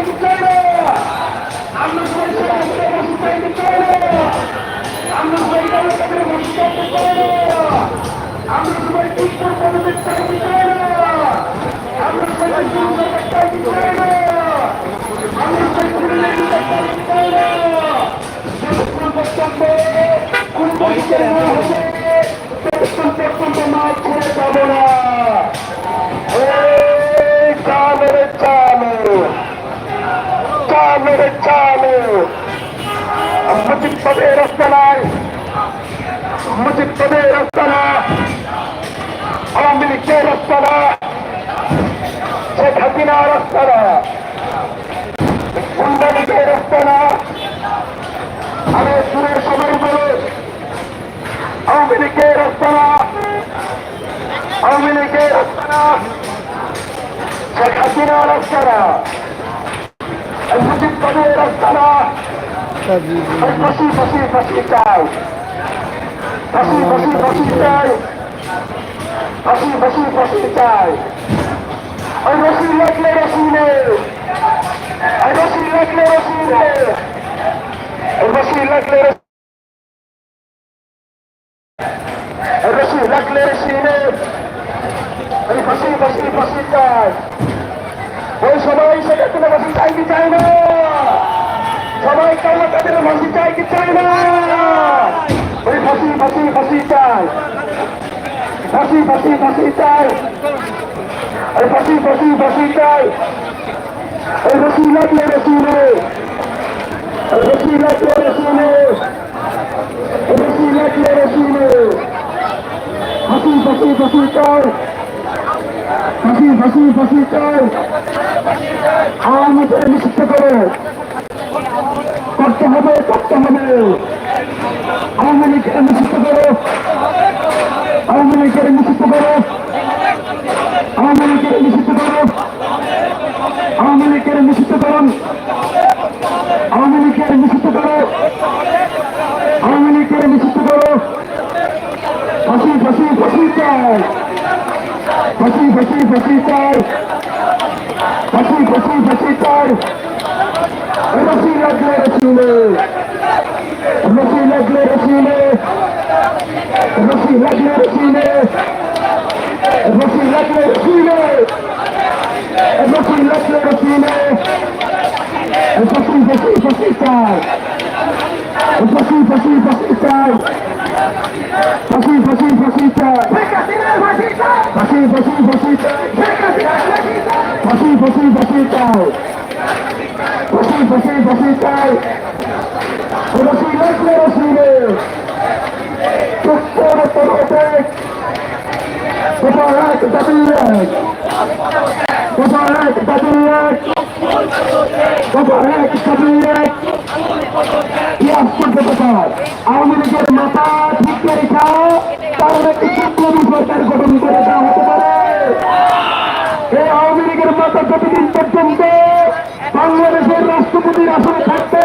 চালু চালু। চালু মুজিব পদে রাস্তা নাই মুজিব পদে রাস্তা না আওয়ামী লীগের রাস্তা না শেখ হাসিনা রাস্তা না গুন্ডা লীগের রাস্তা না আমি সুরের সবাই বলে আওয়ামী লীগের রাস্তা না আওয়ামী লীগের রাস্তা না শেখ হাসিনা রাস্তা না মুজিব পদের রাস্তা না ফাঁসি ফাঁসি ফাঁসি চাই ফাঁসি ফাঁসি ফাঁসি চাই ফাঁসি ফাঁসি ফাঁসি চাই ওই রসি লাগলে রসি নে ওই রসি লাগলে রসি নে ওই রসি লাগলে রসি লাগলে রসি নে ওই ফাঁসি ফাঁসি ফাঁসি চাই ওই সবাই ফাঁসি চাই কি চাই না সবাই কালো কাদের ফাঁসি চাই কি চাই না ওই ফাঁসি ফাঁসি ফাঁসি চাই। ফাঁসি ফাঁসি ফাঁসি চাই। ওই ফাঁসি ফাঁসি ফাঁসি চাই। ওই রসি লাগলে রসি নে ওই রসি লাগলে রসি নে ওই রসি লাগলে রসি নে ফাঁসি ফাঁসি ফাঁসি চাই। ফাঁসি ফাঁসি ফাঁসি চাই। আমাদের নিষিদ্ধ করে করতে হবে করতে হবে। আওয়ামী লীগের নিষিদ্ধ করো। আওয়ামী লীগের নিষিদ্ধ করো। আওয়ামী লীগের নিষিদ্ধ করো। আওয়ামী লীগের নিষিদ্ধ করুন আওয়ামী লীগের নিষিদ্ধ করো। আওয়ামী লীগের নিষিদ্ধ করো। ফাঁসি ফাঁসি ফাঁসি চাই। ফাঁসি ফাঁসি ফাঁসি চাই। ফাঁসি ফাঁসি ফাঁসি চাই রসি লাগলে রসিলে রসি লাগলে রসিলে রসি লাগলে রসিলে রসি লাগলে রসিলে রসি লাগলে রসিলে ফাঁসি ফাঁসি ফাঁসি চাই ফাঁসি ফাঁসি ফাঁসি চাই ফাঁসি ফাঁসি ফাঁসি চাই ফাঁসি ফাঁসি ফাঁসি চাই ফাঁসি ফাঁসি চাই। ফাঁসি ফাঁসি ফাঁসি চাই। রসি লাগলে রসিলে চুপ্পর তরফে কোথাও এক দাবি এক কোথাও এক দাবি এক কোথাও এক দাবি এক কি আশ্চর্য ব্যাপার আওয়ামী লীগের মাথা ঠিক রেখা কারণ একটি বিপ্লবী সরকার গঠন করে দেওয়া হতে পারে এই আওয়ামী লীগের মাথা যতদিন পর্যন্ত বাংলাদেশের রাষ্ট্রপতির আসনে থাকবে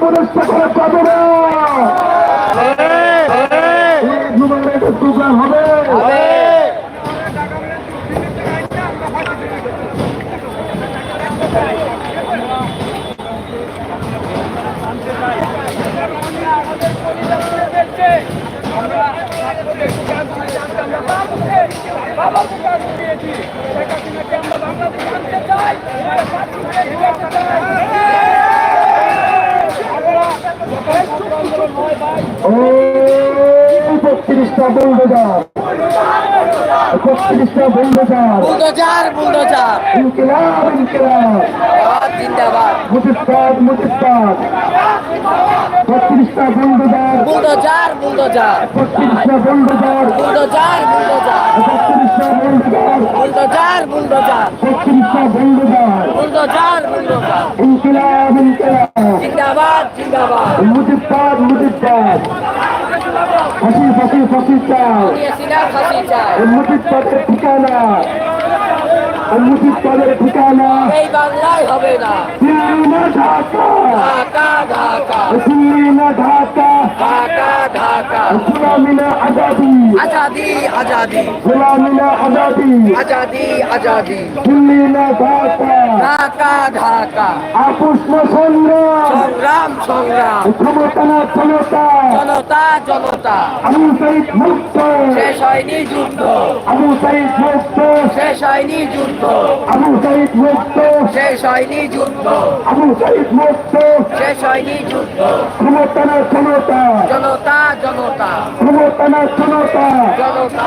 প্রতিষ্ঠা করা পাবে না হবে আমরা বাবা দিয়েছি বত্রিশটা বুলডোজার। বত্রিশটা বুলডোজার। Bulldozer bulldozer. ইনকিলাব ইনকিলাব। জিন্দাবাদ মুজিববাদ মুজিববাদ বত্রিশটা বুলডোজার। Bulldozer bulldozer. বত্রিশটা বুলডোজার। Bulldozer bulldozer. বত্রিশটা বুলডোজার। Bulldozer bulldozer. বত্রিশটা বুলডোজার। ফাঁসি ফাঁসি চাও নিয়েছিলাম ফাঁসি চাই মুজিববাদের ঠিকানা ঠিকানা। এই বাংলায় হবে না। ঢাকা। ঢাকা ঢাকা। ঢাকা ঢাকা। ঢাকা গুলামি আজাদি। আজাদি আজাদি। গুলামি আজাদি। আজাদি আজাদি। দিল্লি ঢাকা। ঢাকা ঢাকা। আপোষ না সংগ্রাম সংগ্রাম সংগ্রাম। ক্ষমতা না ক্ষমতা। জনতা জনতা। আবু সাইদ মুক্ত। শেষ হয়নি যুদ্ধ। আবু সাইদ মুক্ত। শেষ হয়নি যুদ্ধ। আবু সাইদ মুক্ত। শেষ হয়নি যুদ্ধ। আবু সাইদ মুক্ত। শেষ হয়নি যুদ্ধ ক্ষমতা না ক্ষমতা জনতা জনতা ক্ষমতা না ক্ষমতা জনতা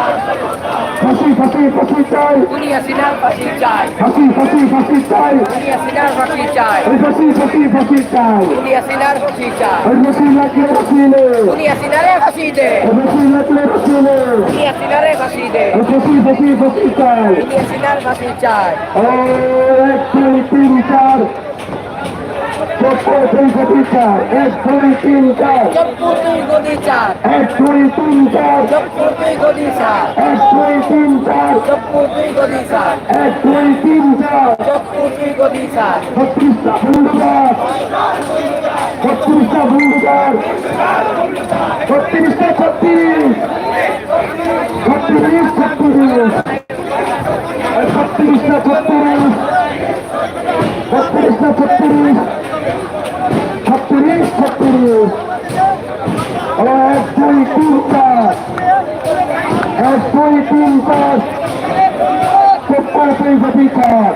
ফাঁসি ফাঁসি ফাঁসি চাই দুনিয়া সিনার ফাঁসি চাই ফাঁসি ফাঁসি ফাঁসি চাই দুনিয়া সিনার ফাঁসি চাই ওই ফাঁসি ফাঁসি ফাঁসি চাই দুনিয়া সিনার ফাঁসি চাই ওই ফাঁসি লাগলে রসিলে দুনিয়া সিনারে ফাঁসি দে ওই ফাঁসি লাগলে রসিলে দুনিয়া সিনারে ফাঁসি দে ওই ফাঁসি ফাঁসি ফাঁসি চাই দুনিয়া সিনার ফাঁসি চাই ও এক দুই তিন চার চোদ্দ দুই ফাঁসি চার এক দুই তিন চার চপ্পুর দুই গদি চার এক দুই তিন চার চপ্পুর দুই গদি চার ছত্রিশটা ছত্রিশ ছত্রিশ ছত্রিশ ছত্রিশটা ছত্রিশ ছত্রিশটা ছত্রিশ ছত্রিশ ছত্রিশ এক দুই তিন চার এক দুই তিন চার চপ্পল দুই গতি চার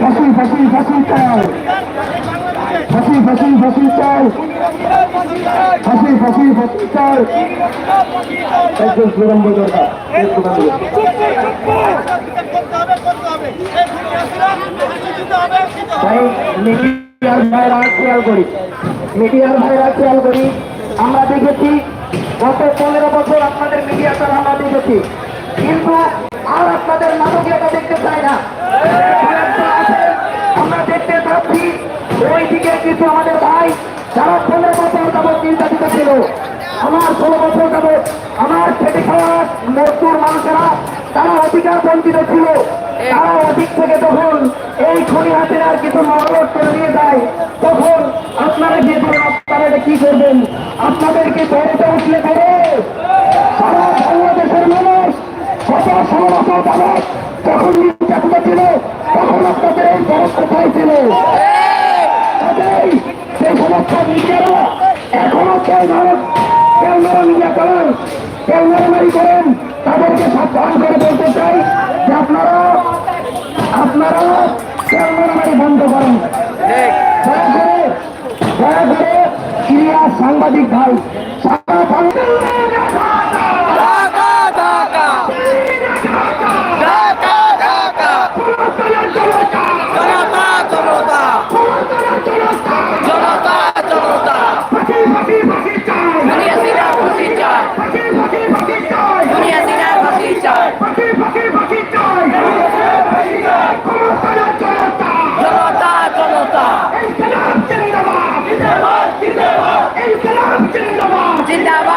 ফাঁসি ফাঁসি ফাঁসি চাই ফাঁসি ফাঁসি ফাঁসি চাই মিডিয়ার ভাইরা খেয়াল করি। মিডিয়ার ভাইরা খেয়াল করি। আমরা দেখেছি গত পনেরো বছর আপনাদের মিডিয়া আমরা দেখেছি। কিন্তু আর আপনাদের নাটকীয়তা দেখতে চাই না। আমরা দেখতে পাচ্ছি ওই দিকে কিছু আমাদের ভাই যারা পনেরো বছর যাবৎ নির্যাতিত ছিল, আমার ষোলো বছর যাবৎ আমার খেটে খাওয়া মজদুর মানুষেরা, তারা অধিকার বঞ্চিত ছিল। তারা অধিক থেকে যখন এই খনি হাতের আর কিছু মহলত করে নিয়ে যায়, তখন আপনারা গিয়ে বলেন আপনারা কি করবেন? আপনাদেরকে ধরতে উঠলে ধরে সারা বাংলাদেশের মানুষ গত ষোলো বছর যাবৎ যখন নির্যাতিত ছিল, তখন আপনাদের এই বরফ কোথায় তাদেরকে বলতে চাই যে আপনারা আপনারা কেউ নরমারি বন্ধ করেন। সাংবাদিক ভাই সারা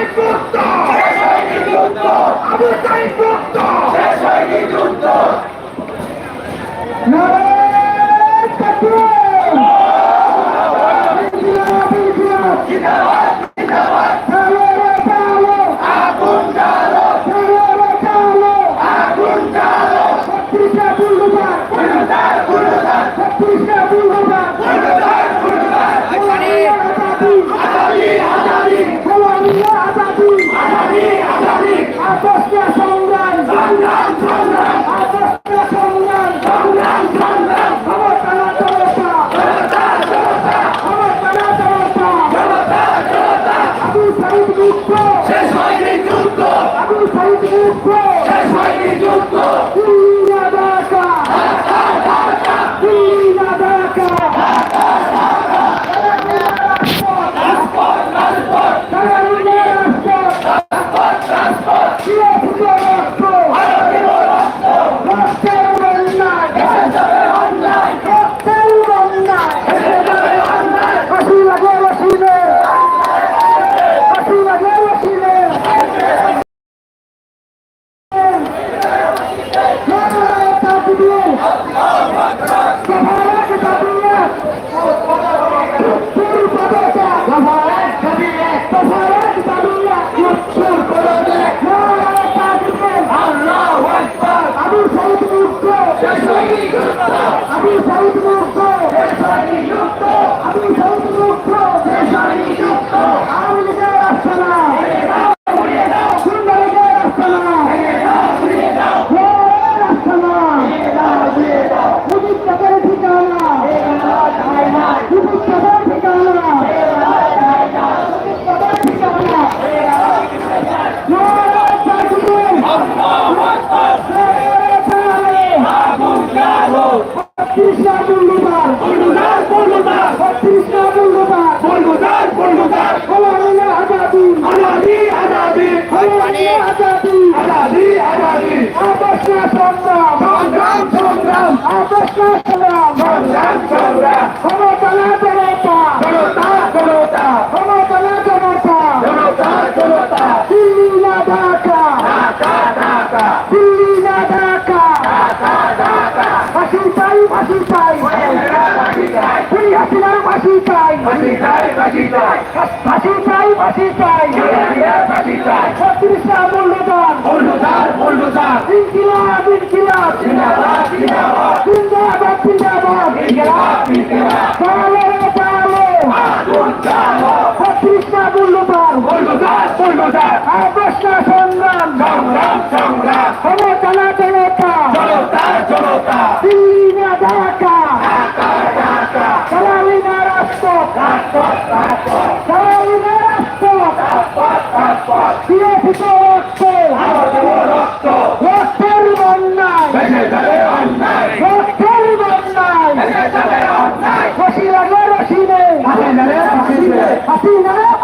সৈনিক মুক্ত সৈনিক মুক্ত আবু সৈনিক মুক্ত সৈনিক মুক্ত আমি ফাঁসি চাই। ফাঁসি চাই ফাঁসি ছত্রিশটা মূল্যদান। মূল্যদান মূল্যদান। ইনকিলাব ইনকিলাব। জিন্দাবাদ জিন্দাবাদ। জিন্দাবাদ জিন্দাবাদ। ইনকিলাব ইনকিলাব চালো চালো সংগ্রাম। সংগ্রাম সংগ্রাম। দিয়ে ফুটো রক্ত রক্ত রক্তের বন্যায় রক্তের বন্যায় না